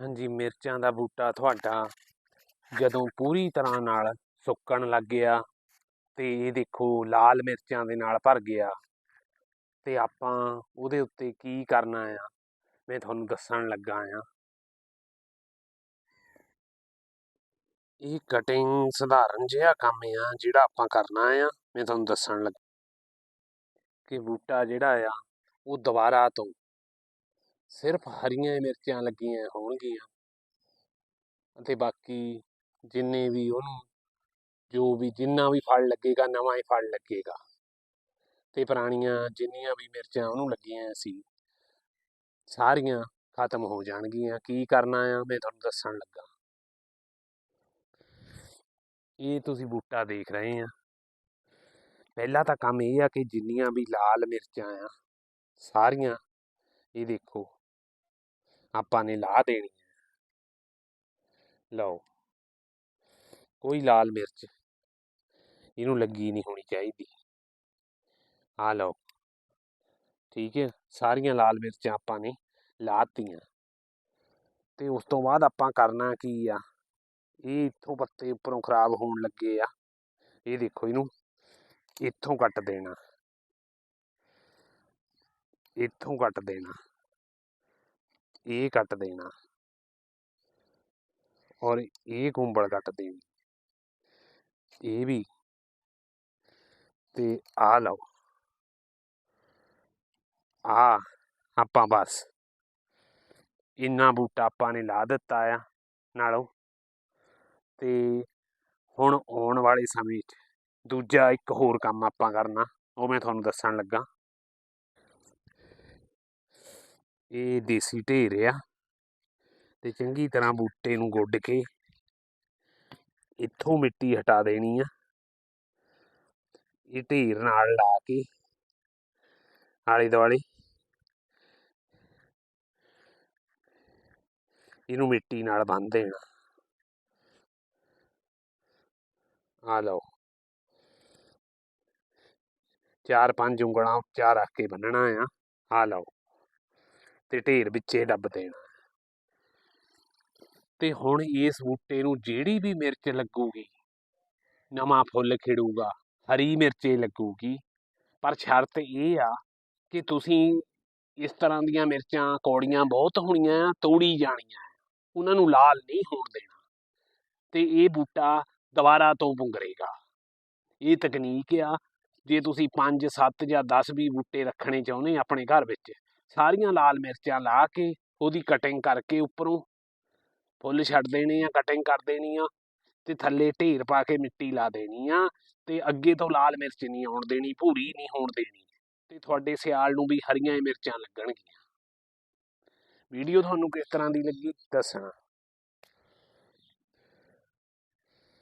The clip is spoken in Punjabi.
ਹਾਂਜੀ, ਮਿਰਚਾਂ ਦਾ ਬੂਟਾ ਤੁਹਾਡਾ ਜਦੋਂ ਪੂਰੀ ਤਰ੍ਹਾਂ ਨਾਲ ਸੁੱਕਣ ਲੱਗ ਗਿਆ ਤੇ ਇਹ ਦੇਖੋ ਲਾਲ ਮਿਰਚਾਂ ਦੇ ਨਾਲ ਭਰ ਗਿਆ ਤੇ ਆਪਾਂ ਉਹਦੇ ਉੱਤੇ ਕੀ ਕਰਨਾ ਆ? ਮੈਂ ਤੁਹਾਨੂੰ ਦੱਸਣ ਲੱਗਾ ਆ। ਇਹ ਕਟਿੰਗ ਸਧਾਰਨ ਜਿਹਾ ਕੰਮ ਆ ਜਿਹੜਾ ਆਪਾਂ ਕਰਨਾ ਆ। ਮੈਂ ਤੁਹਾਨੂੰ ਦੱਸਣ ਲੱਗਾ ਕਿ ਬੂਟਾ ਜਿਹੜਾ ਆ ਉਹ ਦੁਬਾਰਾ ਤੋਂ ਸਿਰਫ ਹਰੀਆਂ ਮਿਰਚਾਂ ਲੱਗੀਆਂ ਹੋਣਗੀਆਂ। ਅਤੇ ਬਾਕੀ ਜਿੰਨੇ ਵੀ ਉਹਨੂੰ, ਜੋ ਵੀ ਜਿੰਨਾ ਵੀ ਫਲ ਲੱਗੇਗਾ, ਨਵਾਂ ਹੀ ਫਲ ਲੱਗੇਗਾ। ਤੇ ਪੁਰਾਣੀਆਂ ਜਿੰਨੀਆਂ ਵੀ ਮਿਰਚਾਂ ਉਹਨੂੰ ਲੱਗੀਆਂ ਸੀ, ਸਾਰੀਆਂ ਖਤਮ ਹੋ ਜਾਣਗੀਆਂ। ਕੀ ਕਰਨਾ ਆ, ਮੈਂ ਤੁਹਾਨੂੰ ਦੱਸਣ ਲੱਗਾ। ਇਹ ਤੁਸੀਂ ਬੂਟਾ ਦੇਖ ਰਹੇ ਆ। ਪਹਿਲਾ ਤਾਂ ਕੰਮ ਇਹ ਆ ਕਿ ਜਿੰਨੀਆਂ ਵੀ ਲਾਲ ਮਿਰਚਾਂ ਆ, ਸਾਰੀਆਂ, ਇਹ ਦੇਖੋ। ਆਪਾਂ ਨੇ ਲਾ ਦੇਣੀ ਹੈ। ਲਓ। ਕੋਈ ਲਾਲ ਮਿਰਚ। ਇਹਨੂੰ ਲੱਗੀ ਨਹੀਂ ਹੋਣੀ ਚਾਹੀਦੀ। ਆ ਲਓ। ਠੀਕ ਹੈ। ਸਾਰੀਆਂ ਲਾਲ ਮਿਰਚਾਂ ਆਪਾਂ ਨੇ ਲਾਤੀਆਂ। ਤੇ ਉਸ ਤੋਂ ਬਾਅਦ ਆਪਾਂ ਕਰਨਾ ਕੀ ਆ? ਇਹ ਇੱਥੋਂ ਪੱਤੇ ਉੱਪਰੋਂ ਖਰਾਬ ਹੋਣ ਲੱਗੇ ਆ। ਇਹ ਦੇਖੋ ਇਹਨੂੰ ਇੱਥੋਂ ਕੱਟ ਦੇਣਾ। ਇੱਥੋਂ ਕੱਟ ਦੇਣਾ। ਇਹ ਕੱਟ ਦੇਣਾ। ਔਰ ਇਹ ਕੁੰਬਲ ਕੱਟ ਦੇਣੀ। ਇਹ ਵੀ। ਤੇ ਆ ਲਓ। ਆ, ਆਪਾਂ ਬਸ। ਇੰਨਾ ਬੂਟਾ ਆਪਾਂ ਨੇ ਲਾ ਦਿੱਤਾ ਆ ਨਾਲੋਂ। ਤੇ ਹੁਣ ਆਉਣ ਵਾਲੇ ਸਮੇਂ 'ਚ ਦੂਜਾ ਇੱਕ ਹੋਰ ਕੰਮ ਆਪਾਂ ਕਰਨਾ, ਉਹ ਮੈਂ ਤੁਹਾਨੂੰ ਦੱਸਣ ਲੱਗਾ। ਇਹ ਦੇਸੀ ਢੇਰ ਆ। ਤੇ ਚੰਗੀ ਤਰ੍ਹਾਂ ਬੂਟੇ ਨੂੰ ਗੁੱਡ ਕੇ ਇੱਥੋਂ ਮਿੱਟੀ ਹਟਾ ਦੇਣੀ ਆ। ਇਹ ਢੇਰ ਨਾਲ ਲਾ ਕੇ ਆਲੇ ਦੁਆਲੇ ਇਹਨੂੰ ਮਿੱਟੀ ਨਾਲ ਬੰਨ੍ਹ ਦੇਣਾ। ਆ ਲਓ। ਚਾਰ ਪੰਜ ਉਂਗਲਾਂ ਉੱਚਾ ਰੱਖ ਕੇ ਬੰਨਣਾ ਆ। ਆ ਲਓ। ਤੇ ਢੇਰ ਵਿੱਚੇ ਡੱਬ ਦੇਣਾ। ਤੇ ਹੁਣ ਇਸ ਬੂਟੇ ਨੂੰ ਜਿਹੜੀ ਵੀ ਮਿਰਚ ਲੱਗੂਗੀ, ਨਵਾਂ ਫੁੱਲ ਖਿੜੂਗਾ, ਹਰੀ ਮਿਰਚੇ ਲੱਗੂਗੀ, ਪਰ ਸ਼ਰਤ ਇਹ ਆ ਕਿ ਤੁਸੀਂ ਇਸ ਤਰ੍ਹਾਂ ਦੀਆਂ ਮਿਰਚਾਂ, ਕੌੜੀਆਂ ਬਹੁਤ ਹੋਣੀਆਂ ਤੋੜੀ ਜਾਣੀਆਂ ਉਹਨਾਂ ਨੂੰ ਲਾਲ ਨਹੀਂ ਹੋਣ ਦੇਣਾ। ਤੇ ਇਹ ਬੂਟਾ ਦੁਬਾਰਾ ਤੋਂ ਪੁੰਗਰੇਗਾ। ਇਹ ਤਕਨੀਕ ਆ, ਜੇ ਤੁਸੀਂ 5 7 ਜਾਂ 10 ਵੀ ਬੂਟੇ ਰੱਖਣੇ ਚਾਹੁੰਦੇ ਆਪਣੇ ਘਰ ਵਿੱਚ ਸਾਰੀਆਂ ਲਾਲ ਮਿਰਚਾਂ ਲਾ ਕੇ ਉਹਦੀ ਕਟਿੰਗ ਕਰਕੇ ਉੱਪਰੋਂ ਫੁੱਲ ਛੱਡ ਦੇਣੇ ਆ ਕਟਿੰਗ ਕਰ ਦੇਣੀ ਆ ਤੇ ਥੱਲੇ ਢੇਰ ਪਾ ਕੇ ਮਿੱਟੀ ਲਾ ਦੇਣੀ ਆ ਤੇ ਅੱਗੇ ਤੋਂ ਲਾਲ ਮਿਰਚ ਨਹੀਂ ਆਉਣ ਦੇਣੀ, ਭੂਰੀ ਨਹੀਂ ਹੋਣ ਦੇਣੀ ਤੇ ਤੁਹਾਡੇ ਸਿਆਲ ਨੂੰ ਵੀ ਹਰੀਆਂ ਮਿਰਚਾਂ ਲੱਗਣਗੀਆਂ। ਵੀਡੀਓ ਤੁਹਾਨੂੰ ਕਿਸ ਤਰ੍ਹਾਂ ਦੀ ਲੱਗੀ ਦੱਸਣਾ।